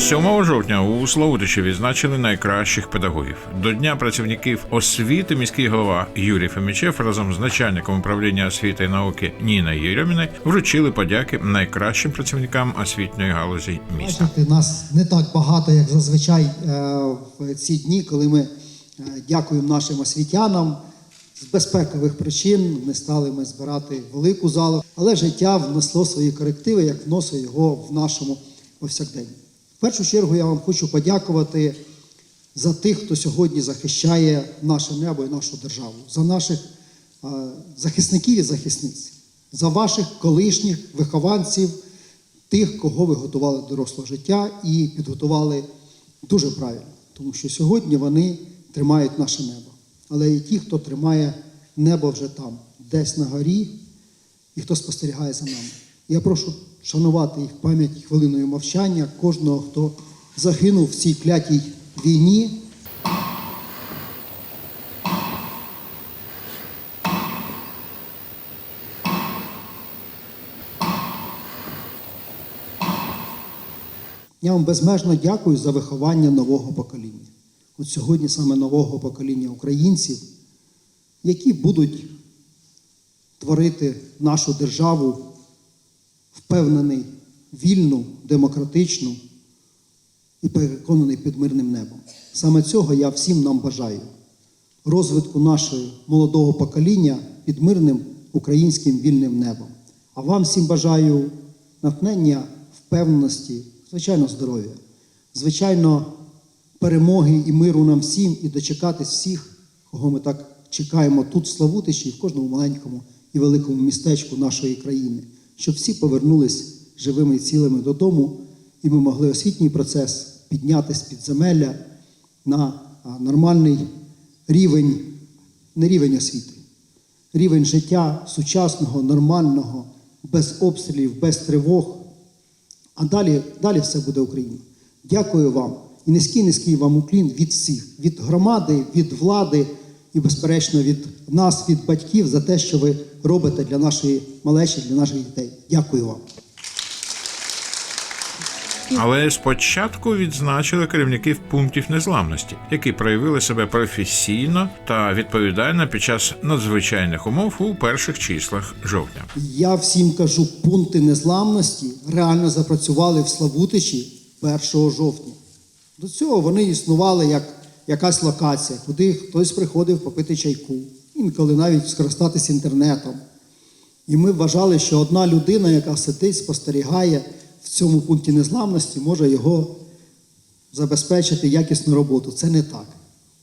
7 жовтня у Славутичі відзначили найкращих педагогів. До Дня працівників освіти міський голова Юрій Фемічев разом з начальником управління освіти і науки Ніною Єрьоміною вручили подяки найкращим працівникам освітньої галузі міста. Бачите, нас не так багато, як зазвичай е, в ці дні, коли ми е, дякуємо нашим освітянам. З безпекових причин не стали ми збирати велику залу, але життя внесло свої корективи, як вносить його в нашому повсякденні. В першу чергу я вам хочу подякувати за тих, хто сьогодні захищає наше небо і нашу державу, за наших захисників і захисниць, за ваших колишніх вихованців, тих, кого ви готували до дорослого життя і підготували дуже правильно, тому що сьогодні вони тримають наше небо. Але і ті, хто тримає небо вже там, десь на горі, і хто спостерігає за нами. Я прошу шанувати їх пам'ять хвилиною мовчання кожного, хто загинув в цій клятій війні. Я вам безмежно дякую за виховання нового покоління. От сьогодні саме нового покоління українців, які будуть творити нашу державу впевнений, вільну, демократичну і переконаний під мирним небом. Саме цього я всім нам бажаю. Розвитку нашого молодого покоління під мирним українським вільним небом. А вам всім бажаю натхнення, впевненості, звичайно, здоров'я, звичайно, перемоги і миру нам всім, і дочекатись всіх, кого ми так чекаємо тут, в Славутичі, і в кожному маленькому і великому містечку нашої країни, щоб всі повернулись живими і цілими додому, і ми могли освітній процес підняти з підземелля на нормальний рівень, не рівень освіти, рівень життя сучасного, нормального, без обстрілів, без тривог. А далі, далі все буде Україна. Дякую вам. І низький низький вам уклін від всіх, від громади, від влади і, безперечно, від нас, від батьків за те, що ви робите для нашої малечі, для наших дітей. Дякую вам. Але спочатку відзначили керівників пунктів незламності, які проявили себе професійно та відповідально під час надзвичайних умов у перших числах жовтня. Я всім кажу, пункти незламності реально запрацювали в Славутичі 1 жовтня. До цього вони існували як якась локація, куди хтось приходив попити чайку, інколи навіть скористатись інтернетом. І ми вважали, що одна людина, яка сидить, спостерігає в цьому пункті незламності, може його забезпечити якісну роботу. Це не так.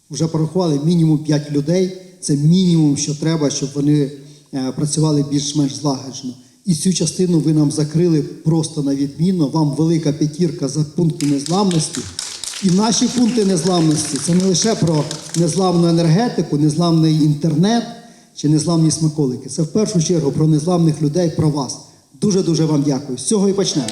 Вже порахували мінімум 5 людей. Це мінімум, що треба, щоб вони е, працювали більш-менш злагоджено. І цю частину ви нам закрили просто на відмінно. Вам велика п'ятірка за пункти незламності. І наші пункти незламності це не лише про незламну енергетику, незламний інтернет чи незламні смаколики. Це в першу чергу про незламних людей, про вас. Дуже дуже вам дякую. З цього і почнемо.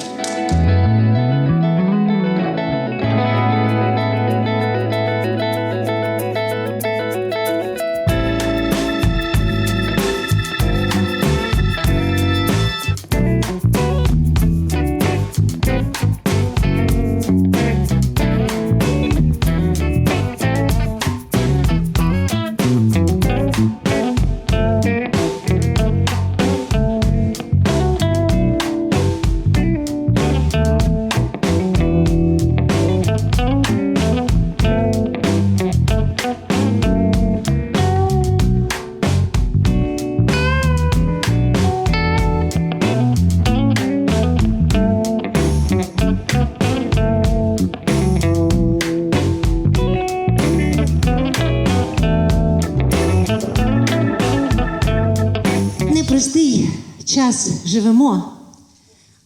Живемо,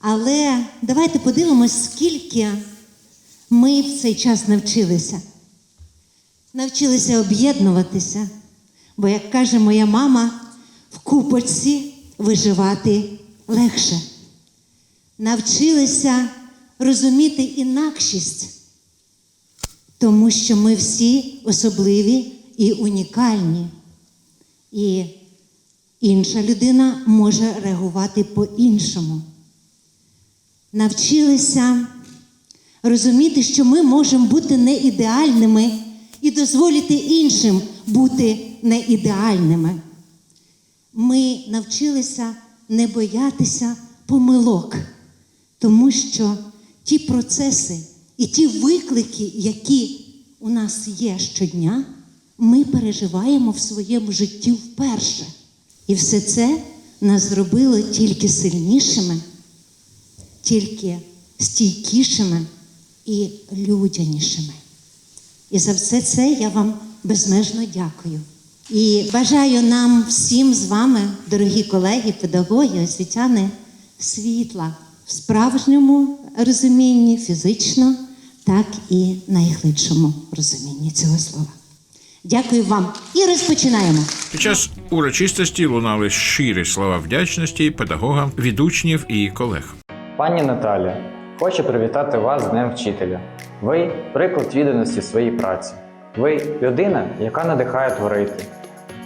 але давайте подивимось, скільки ми в цей час навчилися. Навчилися об'єднуватися, бо, як каже моя мама, в купочці виживати легше. Навчилися розуміти інакшість, тому що ми всі особливі і унікальні. І інша людина може реагувати по-іншому. Навчилися розуміти, що ми можемо бути не ідеальними і дозволити іншим бути не ідеальними. Ми навчилися не боятися помилок, тому що ті процеси і ті виклики, які у нас є щодня, ми переживаємо в своєму житті вперше. І все це нас зробило тільки сильнішими, тільки стійкішими і людянішими. І за все це я вам безмежно дякую. І бажаю нам всім з вами, дорогі колеги, педагоги, освітяни, світла в справжньому розумінні, фізично, так і найглибшому розумінні цього слова. Дякую вам і розпочинаємо. Під час урочистості лунали щирі слова вдячності педагогам від учнів і колег. Пані Наталя, хочу привітати вас з Днем Вчителя. Ви приклад відданості своїй праці. Ви людина, яка надихає творити,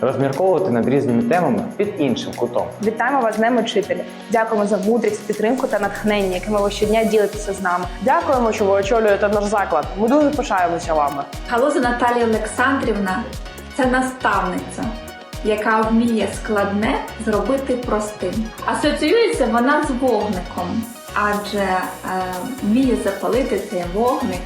розмірковувати над різними темами під іншим кутом. Вітаємо вас з Днем Учителя. Дякуємо за мудрість, підтримку та натхнення, якими ви щодня ділитеся з нами. Дякуємо, що ви очолюєте наш заклад. Ми дуже пишаємося вами. Галуза Наталія Олександрівна це наставниця, яка вміє складне зробити простим. Асоціюється вона з вогником, адже е, вміє запалити цей вогник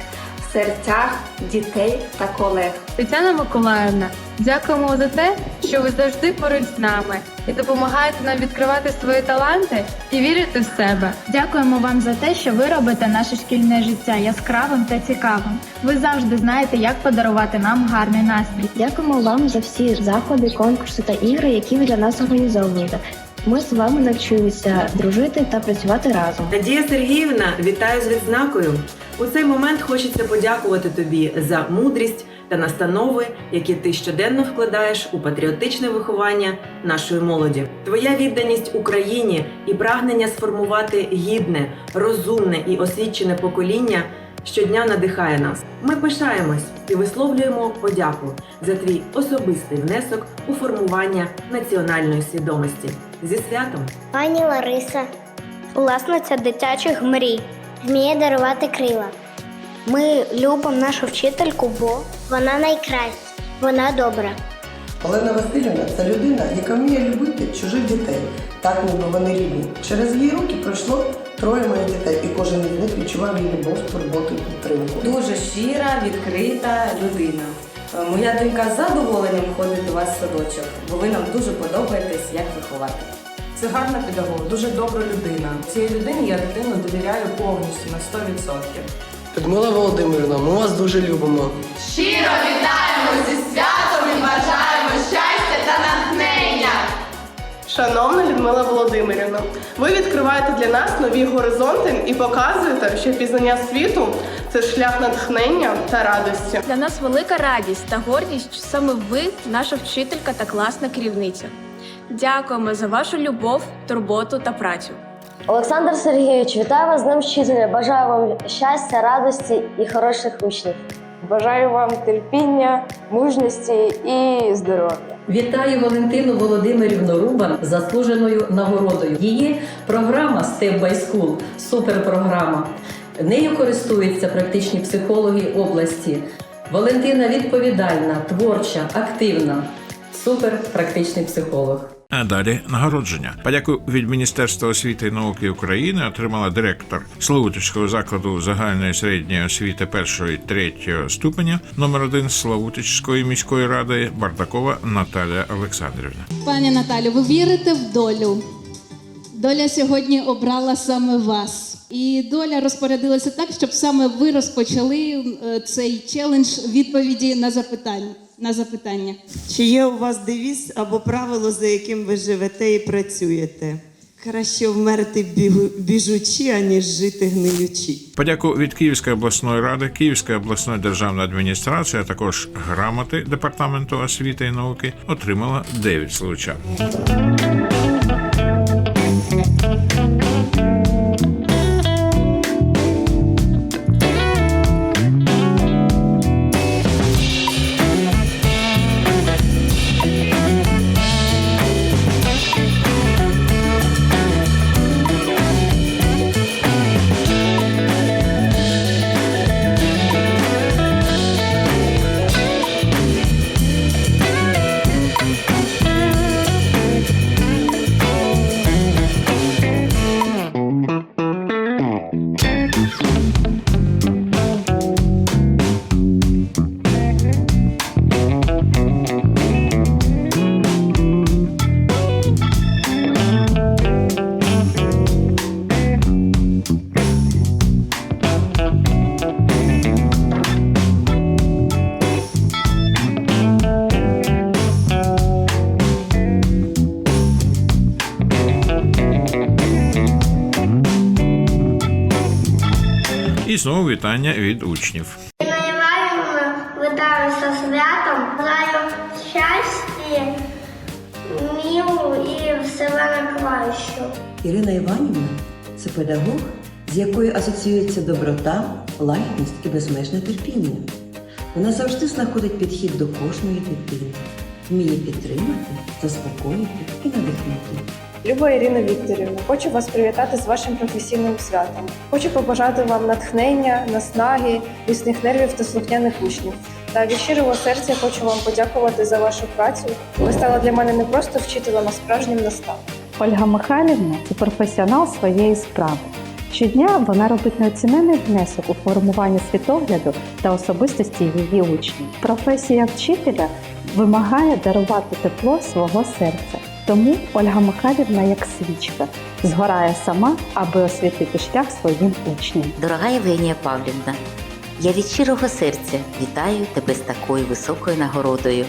серцях дітей та колег. Тетяна Миколаївна, дякуємо за те, що ви завжди поруч з нами і допомагаєте нам відкривати свої таланти і вірити в себе. Дякуємо вам за те, що ви робите наше шкільне життя яскравим та цікавим. Ви завжди знаєте, як подарувати нам гарний настрій. Дякуємо вам за всі заходи, конкурси та ігри, які ви для нас організовуєте. Ми з вами навчилися дружити та працювати разом. Надія Сергіївна, вітаю з відзнакою. У цей момент хочеться подякувати тобі за мудрість та настанови, які ти щоденно вкладаєш у патріотичне виховання нашої молоді. Твоя відданість Україні і прагнення сформувати гідне, розумне і освічене покоління щодня надихає нас. Ми пишаємось і висловлюємо подяку за твій особистий внесок у формування національної свідомості. Зі святом! Пані Лариса, власниця дитячих мрій, вміє дарувати крила. Ми любимо нашу вчительку, бо вона найкраща, вона добра. Олена Васильівна це людина, яка вміє любити чужих дітей, так ніби вони рідні. Через її руки пройшло троє моїх дітей, і кожен із них відчував її любов, турботу і підтримку. Дуже щира, відкрита людина. Е, Моя донька з задоволенням ходить до вас в садочок, бо ви нам дуже подобаєтесь як виховати. Це гарна педагог, дуже добра людина. Цій людині я дитину довіряю повністю на 100%. Людмила Володимирівна, ми вас дуже любимо. Щиро вітаємо зі святом Шановна Людмила Володимирівна, ви відкриваєте для нас нові горизонти і показуєте, що пізнання світу це шлях натхнення та радості. Для нас велика радість та гордість, що саме ви наша вчителька та класна керівниця. Дякуємо за вашу любов, турботу та працю. Олександр Сергійович, вітаю вас з Днем вчителя. Бажаю вам щастя, радості і хороших учнів. Бажаю вам терпіння, мужності і здоров'я. Вітаю Валентину Володимирівну Рубан з заслуженою нагородою. Її програма Step by School – суперпрограма. Нею користуються практичні психологи області. Валентина відповідальна, творча, активна, суперпрактичний психолог. А далі нагородження. Подяку від Міністерства освіти і науки України отримала директор Славутичського закладу загальної середньої освіти першого і третього ступеня номер 1 Славутичської міської ради Бардакова Наталя Олександрівна. Пані Наталю, ви вірите в долю? Доля сьогодні обрала саме вас. І доля розпорядилася так, щоб саме ви розпочали е, цей челендж відповіді на запитання. На запитання. Чи є у вас девіз або правило, за яким ви живете і працюєте? Краще вмерти біжучи, аніж жити гниючи. Подяку від Київської обласної ради, Київської обласної державної адміністрації, а також грамоти департаменту освіти і науки отримала 9 случан. І вітання від учнів. Ірина Іванівна, вітаю святом, бажаю щастя, міру і всього найкращого. Ірина Іванівна це педагог, з якою асоціюється доброта, лагідність і безмежне терпіння. Вона завжди знаходить підхід до кожної дитини, вміє підтримати, заспокоїти і надихнути. Люба Ірина Вікторівна, хочу вас привітати з вашим професійним святом. Хочу побажати вам натхнення, наснаги, міцних нервів та слухняних учнів. Та від щирого серця хочу вам подякувати за вашу працю. Ви стали для мене не просто вчителем, а справжнім наставником. Ольга Михайлівна це професіонал своєї справи. Щодня вона робить неоцінений внесок у формування світогляду та особистості її учнів. Професія вчителя вимагає дарувати тепло свого серця. Тому Ольга Михайлівна, як свічка, згорає сама, аби освітити шлях своїм учням. Дорога Євгенія Павлівна, я від щирого серця вітаю тебе з такою високою нагородою.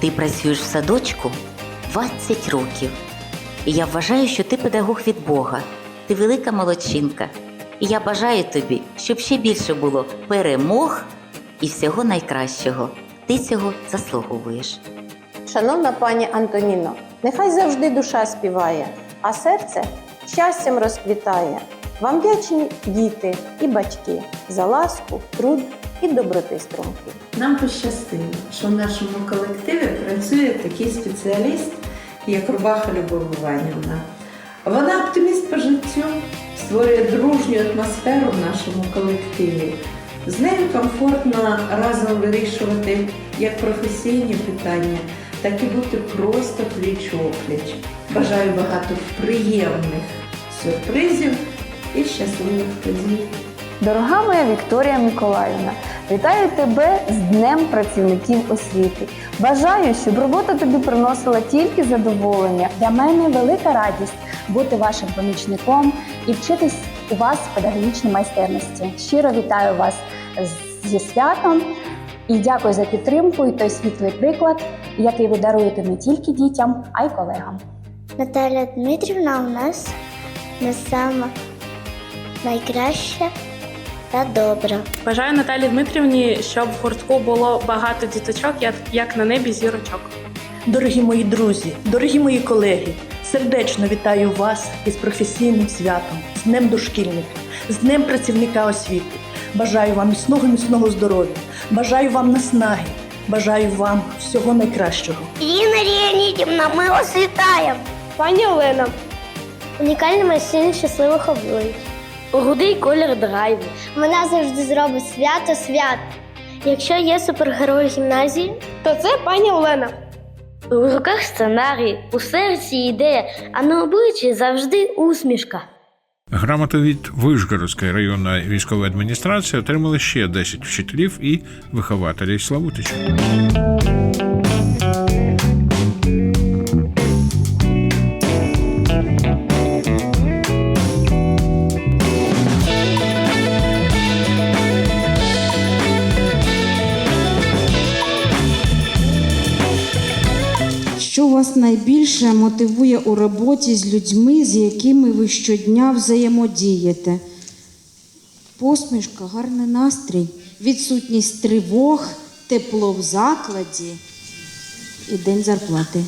Ти працюєш в садочку 20 років, і я вважаю, що ти педагог від Бога. Ти велика молодчинка. І я бажаю тобі, щоб ще більше було перемог і всього найкращого. Ти цього заслуговуєш. Шановна пані Антоніно, нехай завжди душа співає, а серце щастям розквітає. Вам вдячні діти і батьки за ласку, труд і доброти струмки. Нам пощастило, що в нашому колективі працює такий спеціаліст, як Рубаха Любов Іванівна. Вона оптиміст по життю, створює дружню атмосферу в нашому колективі. З нею комфортно разом вирішувати як професійні питання, так і бути просто пліч-опліч. Бажаю багато приємних сюрпризів і щасливих подій. Дорога моя Вікторія Миколаївна, вітаю тебе з Днем працівників освіти. Бажаю, щоб робота тобі приносила тільки задоволення. Для мене велика радість бути вашим помічником і вчитись у вас педагогічній майстерності. Щиро вітаю вас зі святом і дякую за підтримку і той світлий приклад, який ви даруєте не тільки дітям, а й колегам. Наталя Дмитрівна у нас не сама найкраща та добра. Бажаю Наталі Дмитрівні, щоб в гуртку було багато діточок, як, як на небі зірочок. Дорогі мої друзі, дорогі мої колеги, сердечно вітаю вас із професійним святом, з Днем дошкільника, з Днем працівника освіти. Бажаю вам міцного міцного здоров'я, бажаю вам наснаги, бажаю вам всього найкращого. Ірина Леонідівна, ми вас вітаємо! Пані Олена, Унікальний майстерня щасливих облич. Рудий колір драйву. Вона завжди зробить свято свят. Якщо є супергерой гімназії, то це пані Олена. У руках сценарій, у серці ідея, а на обличчі завжди усмішка. Грамоту від Вишгородської районної військової адміністрації отримали ще 10 вчителів і вихователів Славутича. Вас найбільше мотивує у роботі з людьми, з якими ви щодня взаємодієте? Посмішка, гарний настрій, відсутність тривог, тепло в закладі і день зарплати.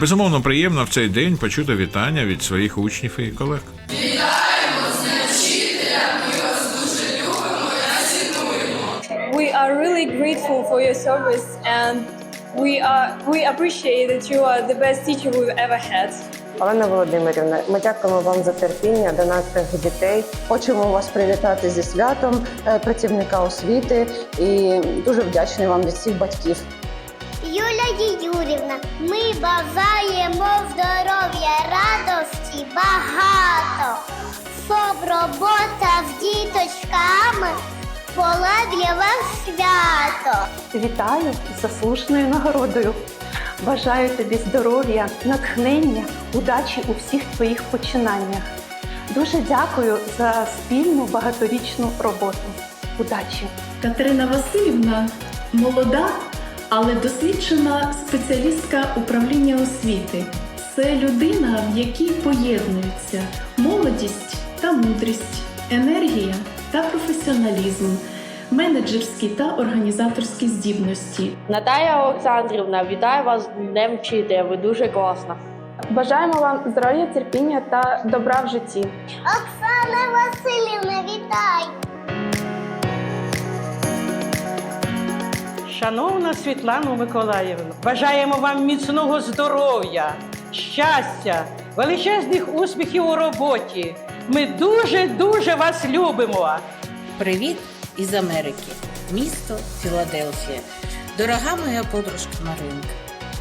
Безумовно, приємно в цей день почути вітання від своїх учнів і колег. We are really grateful for your service and we are we appreciate that you are the best teacher we've ever had. Олена Володимирівна, ми дякуємо вам за терпіння до наших дітей. Хочемо вас привітати зі святом е, працівника освіти і дуже вдячні вам від всіх батьків. Юлія Юрівна, ми бажаємо здоров'я, радості багато. Щоб робота з діточками була для вас свято. Вітаю з заслуженою нагородою. Бажаю тобі здоров'я, натхнення, удачі у всіх твоїх починаннях. Дуже дякую за спільну багаторічну роботу. Удачі! Катерина Васильівна молода, але досвідчена спеціалістка управління освіти. Це людина, в якій поєднуються молодість та мудрість, енергія та професіоналізм, менеджерські та організаторські здібності. Наталія Олександрівна, вітаю вас з Днем Вчителя. Ви дуже класна. Бажаємо вам здоров'я, терпіння та добра в житті. Оксана Васильівна, вітай! Шановна Світлана Миколаївна, бажаємо вам міцного здоров'я, щастя, величезних успіхів у роботі. Ми дуже-дуже вас любимо. Привіт із Америки, місто Філадельфія. Дорога моя подружка Маринка.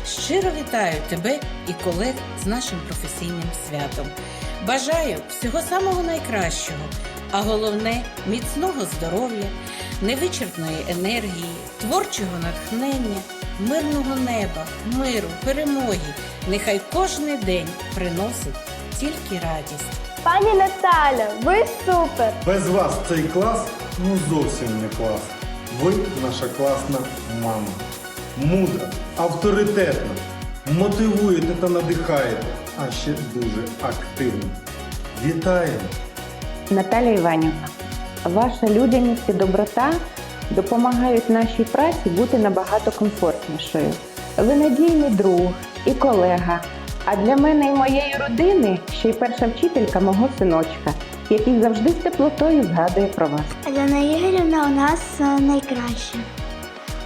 Щиро вітаю тебе і колег з нашим професійним святом. Бажаю всього самого найкращого, а головне міцного здоров'я, невичерпної енергії, творчого натхнення, мирного неба, миру, перемоги. Нехай кожний день приносить тільки радість. Пані Наталя, ви супер! Без вас цей клас ну зовсім не клас. Ви наша класна мама. Мудра, авторитетна, мотивуєте та надихаєте, а ще дуже активна. Вітаємо! Наталія Іванівна, ваша людяність і доброта допомагають нашій праці бути набагато комфортнішою. Ви надійний друг і колега. А для мене і моєї родини ще й перша вчителька мого синочка, який завжди з теплотою згадує про вас. Альона Ігорівна у нас е, найкраща.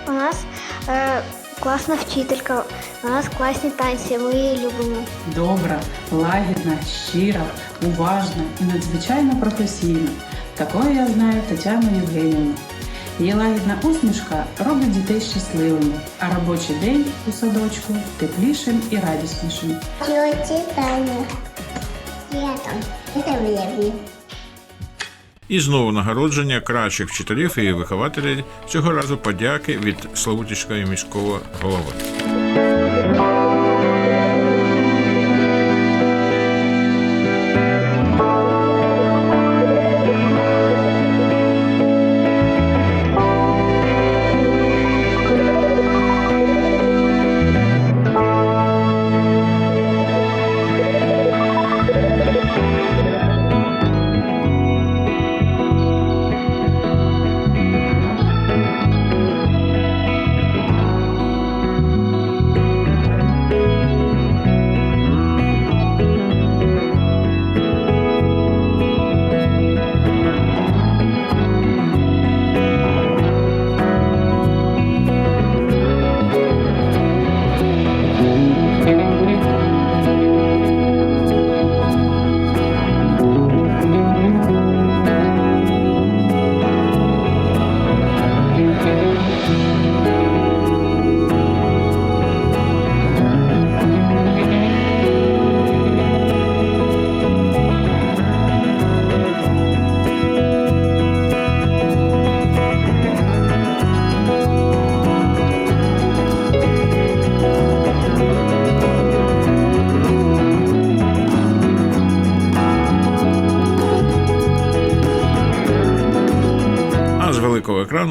У нас е, класна вчителька, у нас класні танці, ми її любимо. Добра, лагідна, щира, уважна і надзвичайно професійна. Такою я знаю Тетяну Євгенівну. Її лагідна усмішка робить дітей щасливими, а робочий день у садочку теплішим і радіснішим. І знову нагородження кращих вчителів і вихователів цього разу подяки від Славутівського міського голови.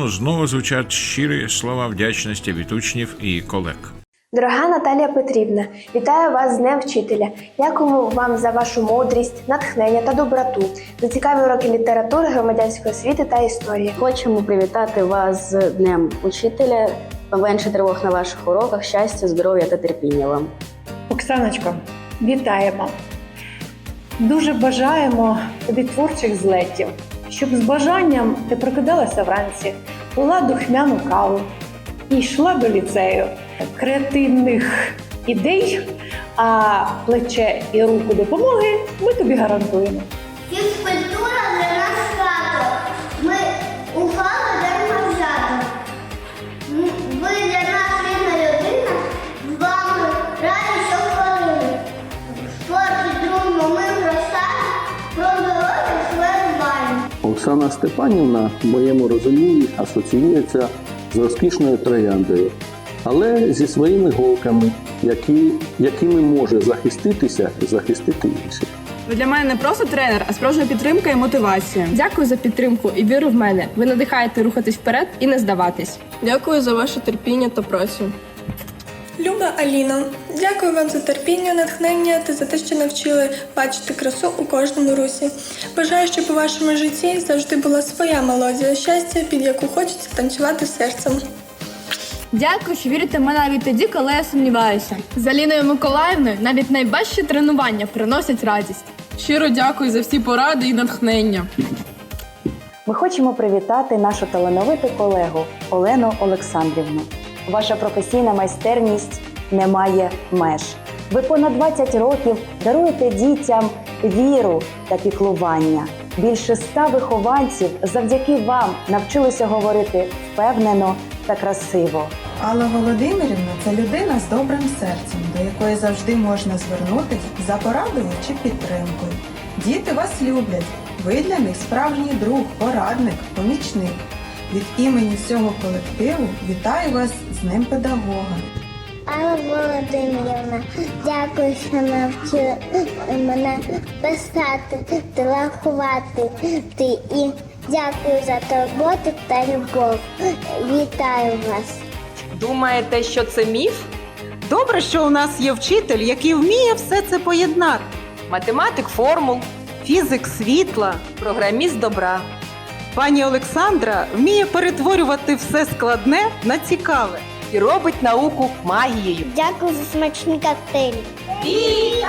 Знову звучать щирі слова вдячності від учнів і колег. Дорога Наталія Петрівна, вітаю вас з Днем Вчителя. Дякуємо вам за вашу мудрість, натхнення та доброту, за цікаві уроки літератури, громадянської освіти та історії. Хочемо привітати вас з Днем Учителя. Менше тривог на ваших уроках, щастя, здоров'я та терпіння вам. Оксаночко, вітаємо! Дуже бажаємо тобі творчих злетів, щоб з бажанням ти прокидалася вранці, пила духмяну каву і йшла до ліцею креативних ідей, а плече і руку допомоги ми тобі гарантуємо. Оксана Степанівна, в моєму розумінні, асоціюється з розкішною трояндою, але зі своїми голками, які, якими може захиститися і захистити інших. Ви для мене не просто тренер, а справжня підтримка і мотивація. Дякую за підтримку і віру в мене. Ви надихаєте рухатись вперед і не здаватись. Дякую за ваше терпіння та працю. Люба Аліно, дякую вам за терпіння, натхнення та за те, що навчили бачити красу у кожному русі. Бажаю, щоб у вашому житті завжди була своя мелодія щастя, під яку хочеться танцювати серцем. Дякую, що вірите в мене навіть тоді, коли я сумніваюся. З Аліною Миколаївною навіть найважчі тренування приносять радість. Щиро дякую за всі поради і натхнення. Ми хочемо привітати нашу талановиту колегу Олену Олександрівну. Ваша професійна майстерність не має меж. Ви понад 20 років даруєте дітям віру та піклування. Більше ста вихованців завдяки вам навчилися говорити впевнено та красиво. Алла Володимирівна це людина з добрим серцем, до якої завжди можна звернутися за порадою чи підтримкою. Діти вас люблять. Ви для них справжній друг, порадник, помічник. Від імені всього колективу вітаю вас з Днем педагога. Алла Володимирівна, дякую, що навчили мене писати, телефонувати і дякую за турботу та любов. Вітаю вас. Думаєте, що це міф? Добре, що у нас є вчитель, який вміє все це поєднати: математик формул, фізик світла, програміст добра. Пані Олександра вміє перетворювати все складне на цікаве і робить науку магією. Дякую за смачні коктейлі. Вітаємо!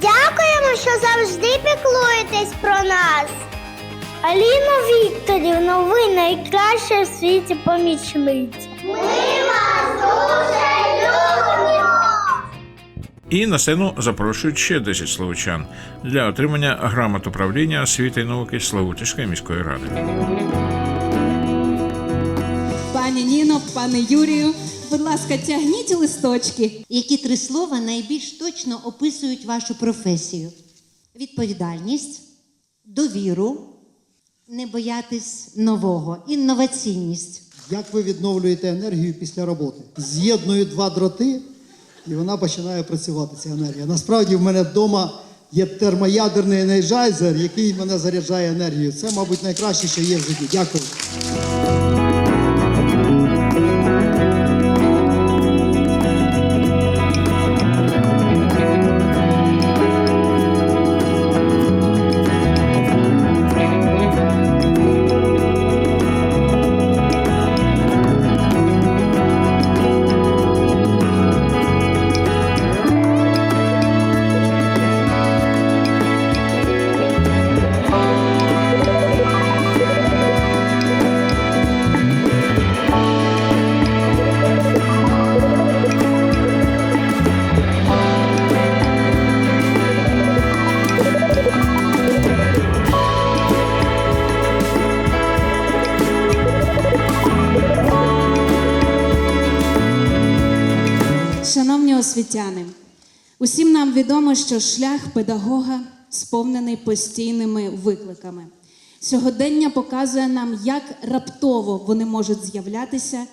Дякуємо, що завжди піклуєтесь про нас. Аліна Вікторівна, ви найкраща в світі помічниця. Ми вас дуже. І на сцену запрошують ще 10 словичан для отримання грамот управління освіти і науки Славутської міської ради. Пані Ніно, пане Юрію, будь ласка, тягніть листочки. Які три слова найбільш точно описують вашу професію? Відповідальність, довіру, не боятись нового, інноваційність. Як ви відновлюєте енергію після роботи? З'єдную два дроти, і вона починає працювати, ця енергія. Насправді в мене вдома є термоядерний енерджайзер, який мене заряджає енергією. Це, мабуть, найкраще, що є в житті. Дякую. Освітяни, усім нам відомо, що шлях педагога сповнений постійними викликами. Сьогодення показує нам, як раптово вони можуть з'являтися,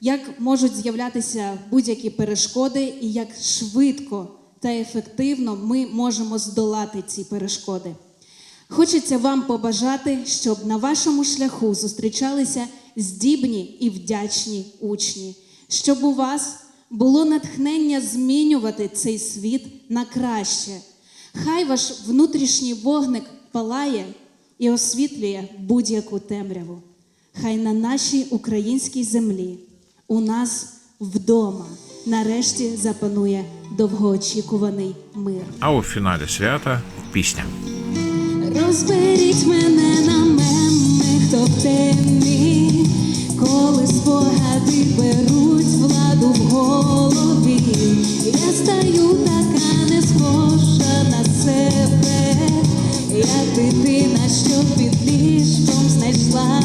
як можуть з'являтися будь-які перешкоди, і як швидко та ефективно ми можемо здолати ці перешкоди. Хочеться вам побажати, щоб на вашому шляху зустрічалися здібні і вдячні учні, щоб у вас було натхнення змінювати цей світ на краще. Хай ваш внутрішній вогник палає і освітлює будь-яку темряву. Хай на нашій українській землі, у нас вдома, нарешті запанує довгоочікуваний мир. А у фіналі свята пісня. Розберіть мене на меми, хто в темі, коли спогади беруть владу в голові. Я стаю така не схожа на себе, я дитина, що під ліжком знайшла